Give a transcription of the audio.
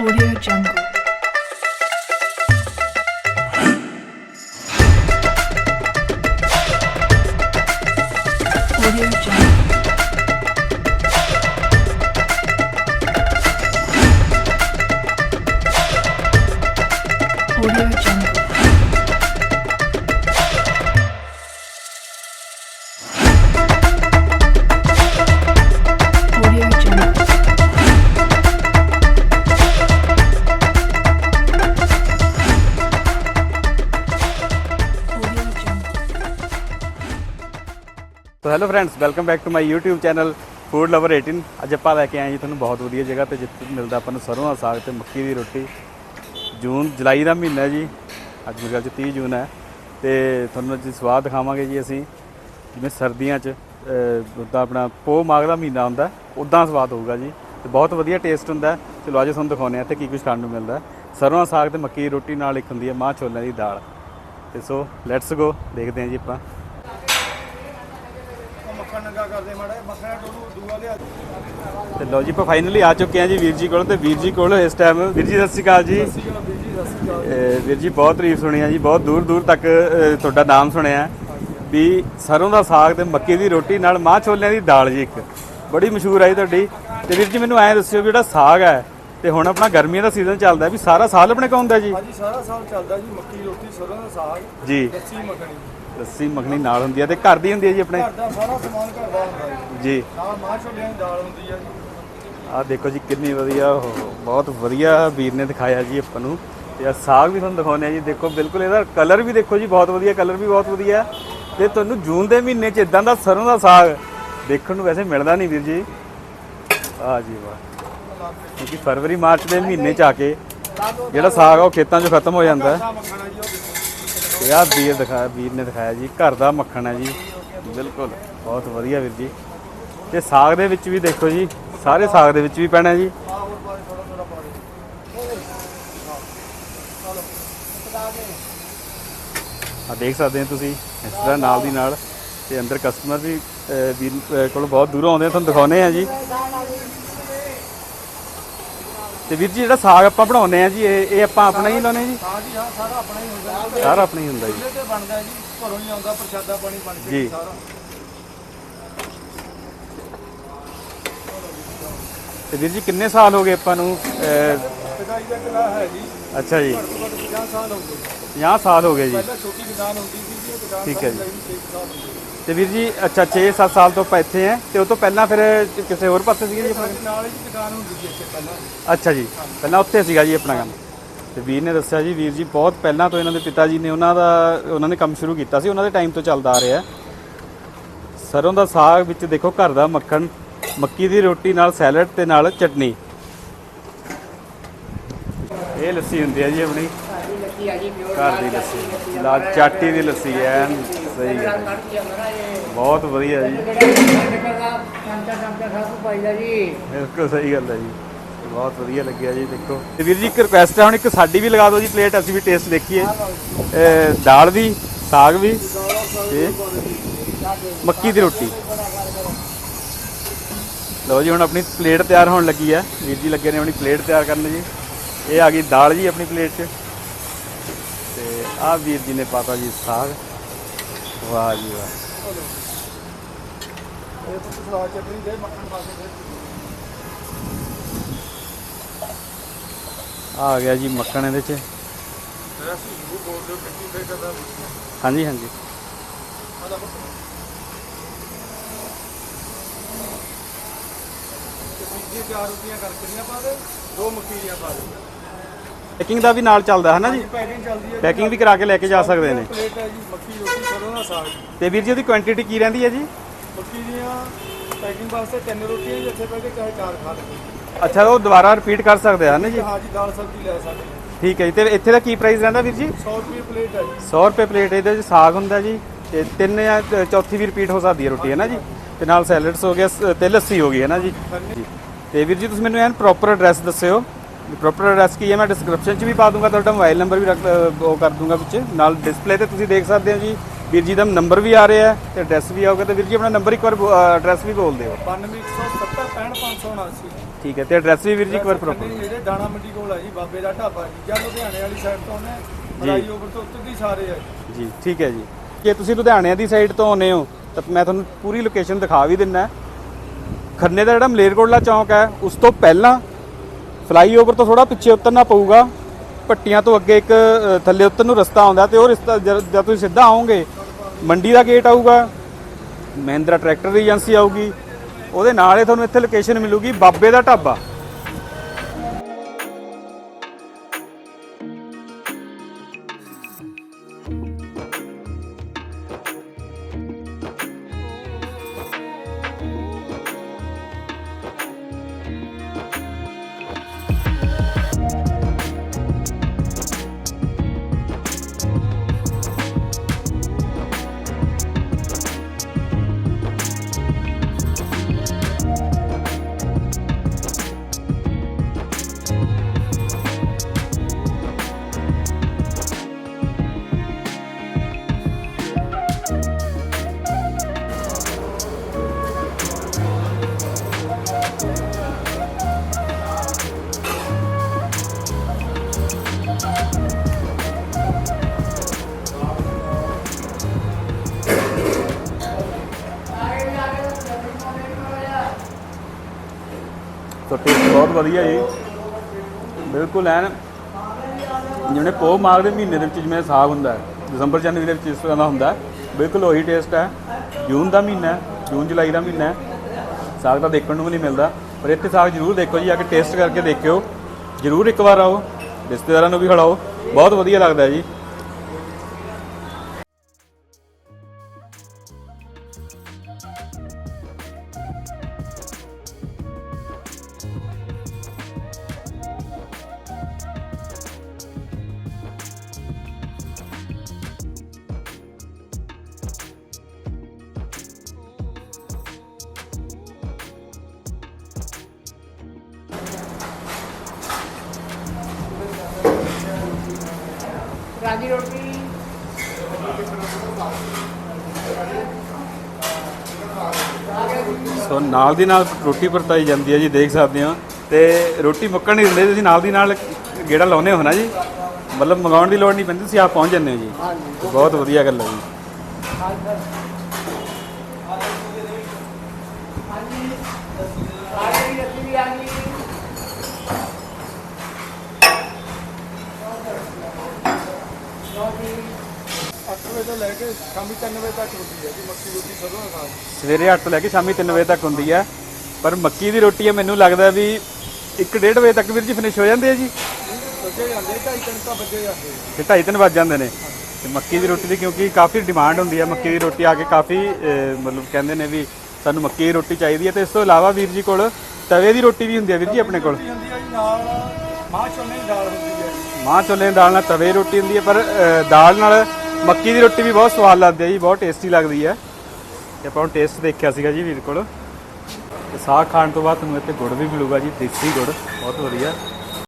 Audio Jungle. So hello friends, welcome back to my YouTube channel food lover 18 ਅੱਜ ਆਪਾਂ ਲੈ ਕੇ ਆਏ ਜੀ ਤੁਹਾਨੂੰ ਬਹੁਤ ਵਧੀਆ ਜਗ੍ਹਾ ਤੇ ਜਿੱਥੇ ਮਿਲਦਾ ਆਪਾਂ ਨੂੰ ਸਰੋਂ ਦਾ ਸਾਗ ਤੇ ਮੱਕੀ ਦੀ ਰੋਟੀ। ਜੂਨ, ਜੁਲਾਈ ਦਾ ਮਹੀਨਾ ਜੀ। ਅੱਜ ਮੇਰੇ ਖਿਆਲ ਚ 30 ਜੂਨ ਹੈ। ਤੇ ਤੁਹਾਨੂੰ ਅੱਜ ਸਵਾਦ ਦਿਖਾਵਾਂਗੇ ਜੀ ਅਸੀਂ। ਜਿਵੇਂ ਸਰਦੀਆਂ 'ਚ ਉਦਾਂ ਆਪਣਾ ਪੋਹ ਮਾਘ ਦਾ ਮਹੀਨਾ ਹੁੰਦਾ ਉਦਾਂ ਸਵਾਦ ਹੋਊਗਾ ਜੀ। ਤੇ ਬਹੁਤ ਵਧੀਆ ਟੇਸਟ ਹੁੰਦਾ। ਚਲੋ ਅੱਜ ਤੁਹਾਨੂੰ ਦਿਖਾਉਂਦੇ ਆ ਇੱਥੇ ਕੀ ਕੁਝ ਖਾਣ ਨੂੰ ਮਿਲਦਾ। ਹੈ। ਸਰੋਂ ਦਾ ਸਾਗ ਤੇ ਮੱਕੀ ਦੀ ਰੋਟੀ ਨਾਲ ਇੱਕ ਹੁੰਦੀ ਹੈ ਮਾਂ ਛੋਲਿਆਂ ਦੀ ਦਾਲ। ਤੇ ਸੋ ਲੈਟਸ ਗੋ ਦੇਖਦੇ ਹਾਂ ਜੀ ਆਪਾਂ। ਮੱਖਣ ਨੰਗਾ ਕਰਦੇ ਮਾੜਾ ਜਿਹਾ, ਮੱਖਣ ਡੋਲੂ ਦੂਆ ਲਿਆ। ਤੇ ਲਓ ਜੀ ਆਪਾਂ ਫਾਈਨਲੀ ਆ ਚੁੱਕੇ ਹਾਂ ਜੀ ਵੀਰ ਜੀ ਕੋਲ ਤੇ ਵੀਰ ਜੀ ਕੋਲ ਇਸ ਟਾਈਮ ਵੀਰ ਜੀ ਸਤਿ ਸ਼੍ਰੀ ਅਕਾਲ ਜੀ। ਵੀਰ ਜੀ ਸਤਿ ਸ਼੍ਰੀ ਅਕਾਲ। ਇਹ ਵੀਰ ਜੀ ਬਹੁਤ ਤਾਰੀਫ ਸੁਣੀ ਆ ਜੀ ਬਹੁਤ ਦੂਰ ਦੂਰ ਤੱਕ ਅਹ, ਤੁਹਾਡਾ ਨਾਮ ਸੁਣਿਆ ਵੀ ਸਰੋਂ ਦਾ ਸਾਗ ਤੇ ਮੱਕੀ ਦੀ ਰੋਟੀ ਨਾਲ ਮਾਂ ਛੋਲਿਆਂ ਦੀ ਦਾਲ ਜੀ ਇੱਕ। ਬੜੀ ਮਸ਼ਹੂਰ ਆਈ ਤੁਹਾਡੀ। ਤੇ ਵੀਰ ਜੀ ਮੈਨੂੰ ਐਂ ਦੱਸਿਓ ਵੀ ਜਿਹੜਾ ਸਾਗ ਹੈ ਤੇ ਹੁਣ ਆਪਣਾ ਗਰਮੀਆਂ ਦਾ ਸੀਜ਼ਨ ਚੱਲਦਾ ਵੀ ਸਾਰਾ ਸਾਲ ਆਪਣੇ ਕੋਲ ਹੁੰਦਾ ਜੀ? ਹਾਂਜੀ ਸਾਰਾ ਸਾਲ ਚੱਲਦਾ ਜੀ ਮੱਕੀ ਰੋਟੀ ਸਰੋਂ ਦਾ ਸਾਗ ਜੀ। ਲੱਸੀ ਮੱਖਣੀ। ਲੱਸੀ ਮੱਖਣੀ ਨਾਲ ਹੁੰਦੀ ਹੈ ਤੇ ਘਰ ਦੀ ਹੁੰਦੀ ਹੈ ਜੀ ਆਪਣੇ? ਘਰ ਦਾ ਸਾਰਾ ਸਮਾਨ ਘਰ ਦਾ ਹੁੰਦਾ ਜੀ। ਜੀ। ਨਾਲ ਮਾਂ ਛੋਲਿਆਂ ਦੀ ਦਾਲ ਹੁੰਦੀ ਆ ਜੀ। ਆਹ ਦੇਖੋ ਜੀ ਕਿੰਨੀ ਵਧੀਆ ਉਹ ਬਹੁਤ ਵਧੀਆ ਵੀਰ ਨੇ ਦਿਖਾਇਆ ਜੀ ਆਪਾਂ ਨੂੰ। ਤੇ ਆਹ ਸਾਗ ਵੀ ਤੁਹਾਨੂੰ ਦਿਖਾਉਂਦੇ ਆ ਜੀ। ਦੇਖੋ ਬਿਲਕੁਲ ਇਹਦਾ ਕਲਰ ਵੀ ਦੇਖੋ ਜੀ ਬਹੁਤ ਵਧੀਆ ਕਲਰ ਵੀ ਬਹੁਤ ਵਧੀਆ। ਤੇ ਤੁਹਾਨੂੰ ਜੂਨ ਦੇ ਮਹੀਨੇ 'ਚ ਇਦਾਂ ਦਾ ਸਰੋਂ ਦਾ ਸਾਗ ਦੇਖਣ ਨੂੰ ਵੈਸੇ ਮਿਲਦਾ ਨਹੀਂ ਵੀਰ ਜੀ। ਆਹ ਜੀ ਵਾਹ। ਕਿਉਂਕਿ ਫਰਵਰੀ ਮਾਰਚ ਦੇ ਮਹੀਨੇ 'ਚ ਆ ਕੇ ਜਿਹੜਾ ਸਾਗ ਆ ਉਹ ਖੇਤਾਂ 'ਚੋਂ ਖਤਮ ਹੋ ਜਾਂਦਾ। ਹੈ ਆ ਮੱਖਣਾ ਜੀ ਉਹ ਦੇਖੋ। ਤੇ ਆਹ ਵੀਰ ਦਿਖਾਇਆ ਵੀਰ ਨੇ ਦਿਖਾਇਆ ਜੀ ਘਰ ਦਾ ਮੱਖਣ ਹੈ ਜੀ। ਬਿਲਕੁਲ। ਬਹੁਤ ਵਧੀਆ ਵੀਰ ਜੀ। ਤੇ ਸਾਗ ਦੇ ਵਿੱਚ ਵੀ ਦੇਖੋ ਜੀ ਸਾਰੇ ਸਾਗ ਦੇ ਵਿੱਚ ਵੀ ਪੈਣਾ ਜੀ। ਆ ਆ ਦੇਖ ਸਕਦੇ ਹੋ ਤੁਸੀਂ ਇਸ ਤਰ੍ਹਾਂ ਨਾਲ ਦੀ ਨਾਲ ਤੇ ਅੰਦਰ ਕਸਟਮਰ ਵੀ ਵੀਰ ਕੋਲ ਬਹੁਤ ਦੂਰੋਂ ਆਉਂਦੇ ਆ ਤੁਹਾਨੂੰ ਦਿਖਾਉਨੇ ਆ ਜੀ। ਤੇ ਵੀਰ ਜੀ ਜਿਹੜਾ ਸਾਗ ਆਪਾਂ ਬਣਾਉਂਦੇ ਆ ਜੀ ਇਹ ਇਹ ਆਪਾਂ ਆਪਣਾ ਹੀ ਲਾਉਨੇ ਜੀ? ਹਾਂ ਜੀ ਹਾਂ ਸਾਰਾ ਆਪਣਾ ਹੀ ਹੁੰਦਾ ਸਾਰਾ ਆਪਣਾ ਹੀ ਹੁੰਦਾ ਜੀ। ਚੁੱਲ੍ਹੇ ਤੇ ਬਣਦਾ ਜੀ ਘਰੋਂ ਹੀ ਆਉਂਦਾ ਪ੍ਰਸ਼ਾਦਾ ਪਾਣੀ ਬਣ ਕੇ। ਸਾਰਾ। ਤੇ ਵੀਰ ਜੀ ਕਿੰਨੇ ਸਾਲ ਹੋ ਗਏ ਆਪਾਂ ਨੂੰ ਪਿਤਾਜੀ ਦਾ ਕਿਲਾ ਹੈ ਜੀ। ਅੱਛਾ ਜੀ। ਘੱਟੋ ਘੱਟ 50 ਸਾਲ ਹੋ ਗਏ। 50 ਸਾਲ ਹੋ ਗਏ ਜੀ। ਪਹਿਲਾਂ ਛੋਟੀ ਦੁਕਾਨ ਹੁੰਦੀ ਸੀ ਜੀ ਦੁਕਾਨ ਠੀਕ ਹੈ ਜੀ। ਹੋ ਤੇ ਵੀਰ ਜੀ ਅੱਛਾ 6-7 ਸਾਲ ਤੋਂ ਆਪਾਂ ਇੱਥੇ ਆ ਤੇ ਉਹ ਤੋਂ ਪਹਿਲਾਂ ਫਿਰ ਕਿਸੇ ਹੋਰ ਪਾਸੇ ਸੀਗੇ ਜੀ ਆਪਣਾ? ਨਾਲ ਹੀ ਦੁਕਾਨ ਹੁੰਦੀ ਸੀ ਇੱਥੇ ਪਹਿਲਾਂ। ਅੱਛਾ ਜੀ ਪਹਿਲਾਂ ਉੱਥੇ ਸੀਗਾ ਜੀ ਆਪਣਾ ਕੰਮ। ਤੇ ਵੀਰ ਨੇ ਦੱਸਿਆ ਜੀ ਵੀਰ ਜੀ ਬਹੁਤ ਪਹਿਲਾਂ ਤੋਂ ਇਹਨਾਂ ਦੇ ਪਿਤਾ ਜੀ ਨੇ ਉਹਨਾਂ ਦਾ ਉਹਨਾਂ ਨੇ ਕੰਮ ਸ਼ੁਰੂ ਕੀਤਾ ਸੀ ਉਹਨਾਂ ਦੇ ਟਾਈਮ ਤੋਂ ਚੱਲਦਾ ਆ ਰਿਹਾ ਸਰੋਂ ਦਾ ਸਾਗ ਵਿੱਚ ਦੇਖੋ ਘਰ ਦਾ ਮੱਖਣ ਮੱਕੀ ਦੀ ਰੋਟੀ ਨਾਲ ਸੈਲਡ ਤੇ ਨਾਲ ਚਟਨੀ। ਇਹ ਲੱਸੀ ਹੁੰਦੀ ਹੈ ਜੀ ਆਪਣੀ। ਘਰ ਦੀ ਲੱਸੀ ਲਾ ਚਾਟੀ ਦੀ ਲੱਸੀ ਐ ਸਹੀ ਹੈ। ਬਹੁਤ ਵਧੀਆ ਜੀ। ਬਿਲਕੁਲ ਸਹੀ ਗੱਲ ਹੈ ਜੀ। ਬਹੁਤ ਵਧੀਆ ਲੱਗਿਆ ਜੀ, ਦੇਖੋ। ਤੇ ਵੀਰ ਜੀ, ਇੱਕ ਰਿਕੁਐਸਟ ਹੈ ਹੁਣ ਇੱਕ ਸਾਡੀ ਵੀ ਲਗਾ ਦਿਓ ਜੀ ਪਲੇਟ ਅਸੀਂ ਵੀ ਟੇਸਟ ਦੇਖੀਏ। ਇਹ ਦਾਲ ਵੀ, ਸਾਗ ਵੀ ਤੇ ਮੱਕੀ ਦੀ ਰੋਟੀ। ਲਓ ਜੀ, ਹੁਣ ਆਪਣੀ ਪਲੇਟ ਤਿਆਰ ਹੋਣ ਲੱਗੀ ਹੈ। ਵੀਰ ਜੀ ਲੱਗੇ ਨੇ ਆਪਣੀ ਪਲੇਟ ਤਿਆਰ ਕਰਨ ਜੀ। ਇਹ ਆ ਗਈ ਦਾਲ ਜੀ ਆਪਣੀ ਪਲੇਟ 'ਚ। ਤੇ ਆਹ ਵੀਰ ਜੀ ਨੇ ਪਾਤਾ ਜੀ ਸਾਗ। ਵਾਹ ਜੀ ਵਾਹ। ਇਹ ਤੋਂ ਸਲਾਦ ਚਟਨੀ ਦੇ ਮੱਖਣ ਪਾ ਕੇ ਆ ਗਿਆ ਜੀ ਮੱਖਣ ਇਹਦੇ 'ਚ। ਹਾਂਜੀ ਹਾਂਜੀ। ਆਦਾ ਤੇ ਚਾਰ ਕਰਕੇ ਦੀਆਂ ਪਾ ਦੇ, ਦੋ ਮੱਕੀ ਪਾ ਦੇ। ਪੈਕਿੰਗ ਦਾ ਵੀ ਨਾਲ ਚੱਲਦਾ ਹੈ ਨਾ ਜੀ ਪੈਕਿੰਗ ਚੱਲਦੀ ਹੈ ਪੈਕਿੰਗ ਵੀ ਕਰਾ ਕੇ ਲੈ ਕੇ ਜਾ ਸਕਦੇ ਨੇ। ਪਲੇਟ ਹੈ ਜੀ ਮੱਕੀ ਰੋਟੀ ਸਰੋਂ ਦਾ ਸਾਗ ਤੇ ਵੀਰ ਜੀ ਉਹਦੀ ਕੁਆਂਟੀਟੀ ਕੀ ਰਹਿੰਦੀ ਹੈ ਜੀ? ਮੱਕੀ ਦੀਆਂ ਪੈਕਿੰਗ ਵਾਸਤੇ ਤਿੰਨ ਰੋਟੀਆਂ ਜੀ ਇੱਥੇ ਬਹਿ ਕੇ ਚਾਹੇ ਚਾਰ ਖਾ ਲਓ ਅੱਛਾ ਉਹ ਦੁਬਾਰਾ ਰਿਪੀਟ ਕਰ ਸਕਦੇ ਆ ਨਾ ਜੀ? ਹਾਂ ਜੀ ਦਾਲ ਸਬਜ਼ੀ ਲੈ ਸਕਦੇ ਹੋ। ਠੀਕ ਹੈ ਜੀ ਤੇ ਇੱਥੇ ਦਾ ਕੀ ਪ੍ਰਾਈਸ ਰਹਿੰਦਾ ਵੀਰ ਜੀ? 100 ਰੁਪਏ ਪਲੇਟ ਹੈ ਜੀ। 100 ਰੁਪਏ ਪਲੇਟ ਇਹਦੇ ਵਿੱਚ ਸਾਗ ਹੁੰਦਾ ਜੀ ਤੇ ਤਿੰਨ ਜਾਂ ਚੌਥੀ ਵੀ ਰਿਪੀਟ ਹੋ ਸਕਦੀ ਹੈ ਰੋਟੀ ਹੈ ਨਾ ਜੀ? ਤੇ ਨਾਲ ਸੈਲਡਸ ਹੋ ਗਿਆ ਤੇ ਲੱਸੀ ਹੋ ਗਈ ਹੈ ਨਾ ਜੀ ਜੀ। ਤੇ ਵੀਰ ਜੀ ਤੁਸੀਂ ਮੈਨੂੰ ਐਨ ਪ੍ਰੋਪਰ ਐਡਰੈਸ ਦੱਸਿਓ। ਪ੍ਰੋਪਰ ਐਡਰੈਸ ਕੀ ਹੈ ਮੈਂ ਡਿਸਕ੍ਰਿਪਸ਼ਨ 'ਚ ਵੀ ਪਾ ਦੂੰਗਾ ਤੁਹਾਡਾ ਮੋਬਾਈਲ ਨੰਬਰ ਵੀ ਰੱਖ ਉਹ ਕਰ ਦੂੰਗਾ ਵਿੱਚ। ਨਾਲ ਡਿਸਪਲੇ ਤੇ ਤੁਸੀਂ ਦੇਖ ਸਕਦੇ ਹੋ ਜੀ ਵੀਰ ਜੀ ਦਾ ਨੰਬਰ ਵੀ ਆ ਰਿਹਾ ਹੈ ਤੇ ਐਡਰੈਸ ਵੀ ਆਊਗਾ ਤੇ ਵੀਰ ਜੀ ਆਪਣਾ ਨੰਬਰ ਇੱਕ ਵਾਰ ਐਡਰੈਸ ਵੀ ਬੋਲ ਦਿਓ। 9170 65579 ਠੀਕ ਹੈ ਤੇ ਐਡਰੈਸ ਵੀ ਵੀਰ ਜੀ ਇੱਕ ਵਾਰ ਪ੍ਰੋਪਰ ਜਿਹੜੇ ਦਾਣਾ ਮੰਡੀ ਕੋਲ ਆ ਜੀ ਬਾਬੇ ਦਾ ਢਾਬਾ ਜੀ। ਜਾਂ ਲੁਧਿਆਣੇ ਵਾਲੀ ਸਾਈਡ ਤੋਂ ਨੇ ਮਲਾਈ ਓਵਰ ਤੋਂ ਉੱਤਰ ਦੀ ਸਾਰੇ ਆ ਜੀ। ਜੀ ਠੀਕ ਹੈ ਜੀ। ਜੇ ਤੁਸੀਂ ਲੁਧਿਆਣੇ ਦੀ ਸਾਈਡ ਤੋਂ ਆਉਂਦੇ ਹੋ ਤਾਂ ਮੈਂ ਤੁਹਾਨੂੰ ਪੂਰੀ ਲੋਕੇਸ਼ਨ ਦਿਖਾ ਵੀ ਦਿੰਨਾ ਖੰਨੇ ਦਾ ਜਿਹੜਾ ਮਲੇਰਕੋਟਲਾ ਚੌਂਕ ਹੈ ਉਸ ਤੋਂ ਪਹਿਲਾਂ ਫਲਾਈਓਵਰ ਤੋਂ ਥੋੜਾ ਪਿੱਛੇ ਉਤਰਨਾ ਪਊਗਾ। ਪੱਟੀਆਂ ਤੋਂ ਅੱਗੇ ਇੱਕ ਥੱਲੇ ਉਤਰਨ ਨੂੰ ਰਸਤਾ ਆਉਂਦਾ ਤੇ ਉਹ ਰਸਤਾ ਜਦ ਜਦ ਤੁਸੀਂ ਸਿੱਧਾ ਆਓਗੇ, ਮੰਡੀ ਦਾ ਗੇਟ ਆਊਗਾ, ਮਹਿੰਦਰਾ ਟਰੈਕਟਰ ਦੀ ਏਜੰਸੀ ਆਊਗੀ, ਉਹਦੇ ਨਾਲ ਹੀ ਤੁਹਾਨੂੰ ਇੱਥੇ ਲੋਕੇਸ਼ਨ ਮਿਲੂਗੀ, ਬਾਬੇ ਦਾ ਢਾਬਾ। ਸੋ ਟੇਸਟ ਬਹੁਤ ਵਧੀਆ ਜੀ। ਬਿਲਕੁਲ ਐਨ, ਜਿਵੇਂ ਪੋਹ ਮਾਘ ਦੇ ਮਹੀਨੇ ਦੇ ਵਿੱਚ ਜਿਵੇਂ ਸਾਗ ਹੁੰਦਾ ਹੈ, ਦਸੰਬਰ ਜਨਵਰੀ ਦੇ ਵਿੱਚ ਇਸ ਤਰ੍ਹਾਂ ਦਾ ਹੁੰਦਾ ਬਿਲਕੁਲ ਉਹੀ ਟੇਸਟ ਹੈ। ਜੂਨ ਦਾ ਮਹੀਨਾ ਜੂਨ ਜੁਲਾਈ ਦਾ ਮਹੀਨਾ ਸਾਗ ਤਾਂ ਦੇਖਣ ਨੂੰ ਵੀ ਨਹੀਂ ਮਿਲਦਾ, ਪਰ ਇੱਥੇ ਸਾਗ ਜ਼ਰੂਰ ਦੇਖੋ ਜੀ, ਆ ਕੇ ਟੇਸਟ ਕਰਕੇ ਦੇਖਿਓ। ਜ਼ਰੂਰ ਇੱਕ ਵਾਰ ਆਓ, ਰਿਸ਼ਤੇਦਾਰਾਂ ਨੂੰ ਵੀ ਖਿਲਾਓ, ਬਹੁਤ ਵਧੀਆ ਲੱਗਦਾ ਜੀ। ਰਾਜੀ ਰੋਟੀ। ਸੋ ਨਾਲ ਦੀ ਨਾਲ ਰੋਟੀ ਵਰਤਾਈ ਜਾਂਦੀ ਹੈ ਜੀ ਦੇਖ ਸਕਦੇ ਹੋ। ਤੇ ਰੋਟੀ ਮੁੱਕਣ ਨਹੀਂ ਦਿੰਦੇ ਤੁਸੀਂ ਨਾਲ ਦੀ ਨਾਲ ਗੇੜਾ ਲਾਉਨੇ ਹੋ ਨਾ ਜੀ? ਮਤਲਬ ਮੰਗਾਉਣ ਦੀ ਲੋੜ ਨਹੀਂ ਪੈਂਦੀ ਤੁਸੀਂ ਆਪ ਪਹੁੰਚ ਜਾਂਦੇ ਹੋ ਜੀ। ਬਹੁਤ ਵਧੀਆ ਗੱਲ ਹੈ ਜੀ ਰਾਜੀ ਰੱਤੀ ਵੀ ਆ ਗਈ ਅੱਠ ਵਜੇ ਤੋਂ ਲੈ ਕੇ ਸ਼ਾਮੀ 3 ਵਜੇ ਤੱਕ ਹੁੰਦੀ ਹੈ ਜੀ ਮੱਕੀ ਰੋਟੀ ਸਰੋਂ ਦਾ। ਸਾਗ ਸਵੇਰੇ 8 ਤੋਂ ਲੈ ਕੇ ਸ਼ਾਮੀ 3 ਵਜੇ ਤੱਕ ਹੁੰਦੀ ਹੈ। ਪਰ ਮੱਕੀ ਦੀ ਰੋਟੀ ਹੈ ਮੈਨੂੰ ਲੱਗਦਾ ਵੀ 1:30 ਵਜੇ ਤੱਕ ਵੀਰ ਜੀ ਫਿਨਿਸ਼ ਹੋ ਜਾਂਦੀ ਹੈ ਜੀ। ਬੱਜੇ ਜਾਂਦੇ ਢਾਈ ਤਿੰਨ ਤਾਂ ਬੱਜੇ ਜਾਂਦੇ ਤੇ 2:30 ਵੱਜ ਜਾਂਦੇ ਨੇ। ਤੇ ਮੱਕੀ ਦੀ ਰੋਟੀ ਦੀ ਕਿਉਂਕਿ ਕਾਫੀ ਡਿਮਾਂਡ ਹੁੰਦੀ ਹੈ ਮੱਕੀ ਦੀ ਰੋਟੀ ਆ ਕੇ ਕਾਫੀ ਅਹ, ਮਤਲਬ ਕਹਿੰਦੇ ਨੇ ਵੀ ਸਾਨੂੰ ਮੱਕੀ ਦੀ ਰੋਟੀ ਚਾਹੀਦੀ ਹੈ। ਤੇ ਇਸ ਤੋਂ ਇਲਾਵਾ ਵੀਰ ਜੀ ਕੋਲ ਤਵੇ ਦੀ ਰੋਟੀ ਵੀ ਹੁੰਦੀ ਹੈ ਵੀਰ ਜੀ ਆਪਣੇ ਕੋਲ। ਰੋਟੀ ਹੁੰਦੀ ਹੈ ਜੀ ਨਾਲ ਮਾਂ ਚੋਨੇ ਦੀ ਦਾਲ ਹੁੰਦੀ ਹੈ। ਮਾਂ ਛੋਲੇ ਦੀ ਦਾਲ ਨਾਲ ਤਵੇ ਦੀ ਰੋਟੀ ਹੁੰਦੀ ਹੈ ਪਰ ਅਹ, ਦਾਲ ਨਾਲ ਮੱਕੀ ਦੀ ਰੋਟੀ ਵੀ ਬਹੁਤ ਸਵਾਦ ਲੱਗਦੀ ਹੈ ਜੀ, ਬਹੁਤ ਟੇਸਟੀ ਲੱਗਦੀ ਹੈ। ਤੇ ਆਪਾਂ ਹੁਣ ਟੇਸਟ ਦੇਖਿਆ ਸੀਗਾ ਜੀ ਵੀਰ ਕੋਲ। ਤੇ ਸਾਗ ਖਾਣ ਤੋਂ ਬਾਅਦ ਤੁਹਾਨੂੰ ਇੱਥੇ ਗੁੜ ਵੀ ਮਿਲੂਗਾ ਜੀ, ਦੇਸੀ ਗੁੜ, ਬਹੁਤ ਵਧੀਆ।